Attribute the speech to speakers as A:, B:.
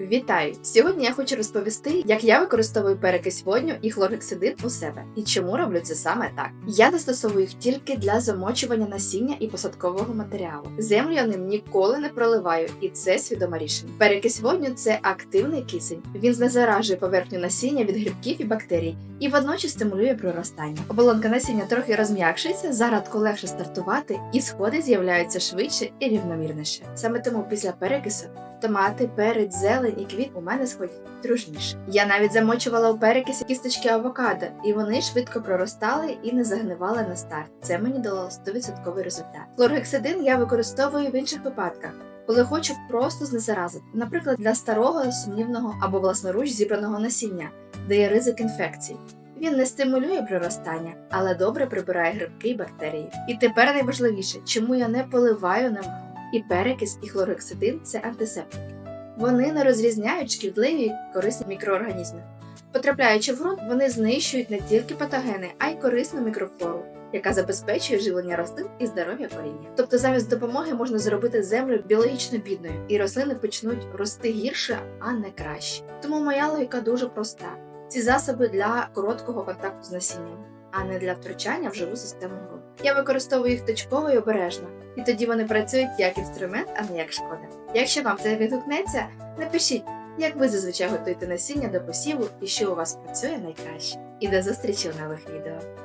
A: Вітаю! Сьогодні я хочу розповісти, як я використовую перекись водню і хлоргексидин у себе і чому роблю це саме так. Я застосовую їх тільки для замочування насіння і посадкового матеріалу. Землю я ним ніколи не проливаю, і це свідоме рішення. Перекись водню це активний кисень. Він знезаражує поверхню насіння від грибків і бактерій і водночас стимулює проростання. Оболонка насіння трохи розм'якшується, зарадку легше стартувати, і сходи з'являються швидше і рівномірніше. Саме тому після перекису томати, перець, зелень і квіт у мене сходять дружніше. Я навіть замочувала у перекисі кісточки авокадо, і вони швидко проростали і не загнивали на старт. Це мені дало 100% результат. Хлоргексидин я використовую в інших випадках. Коли хочу просто знезаразити, наприклад, для старого, сумнівного або власноруч зібраного насіння, де є ризик інфекцій. Він не стимулює приростання, але добре прибирає грибки і бактерії. І тепер найважливіше, чому я не поливаю ним і перекис, і хлорексидин це антисептики. Вони не розрізняють шкідливі корисні мікроорганізми. Потрапляючи в ґрунт, вони знищують не тільки патогени, а й корисну мікрофлору, яка забезпечує живлення рослин і здоров'я коріння. Тобто замість допомоги можна зробити землю біологічно бідною, і рослини почнуть рости гірше, а не краще. Тому моя логіка дуже проста: ці засоби для короткого контакту з насінням, а не для втручання в живу систему ґрунту. Я використовую їх точково і обережно, і тоді вони працюють як інструмент, а не як шкода. Якщо вам це відгукнеться, напишіть, як ви зазвичай готуєте насіння до посіву і що у вас працює найкраще. І до зустрічі в нових відео.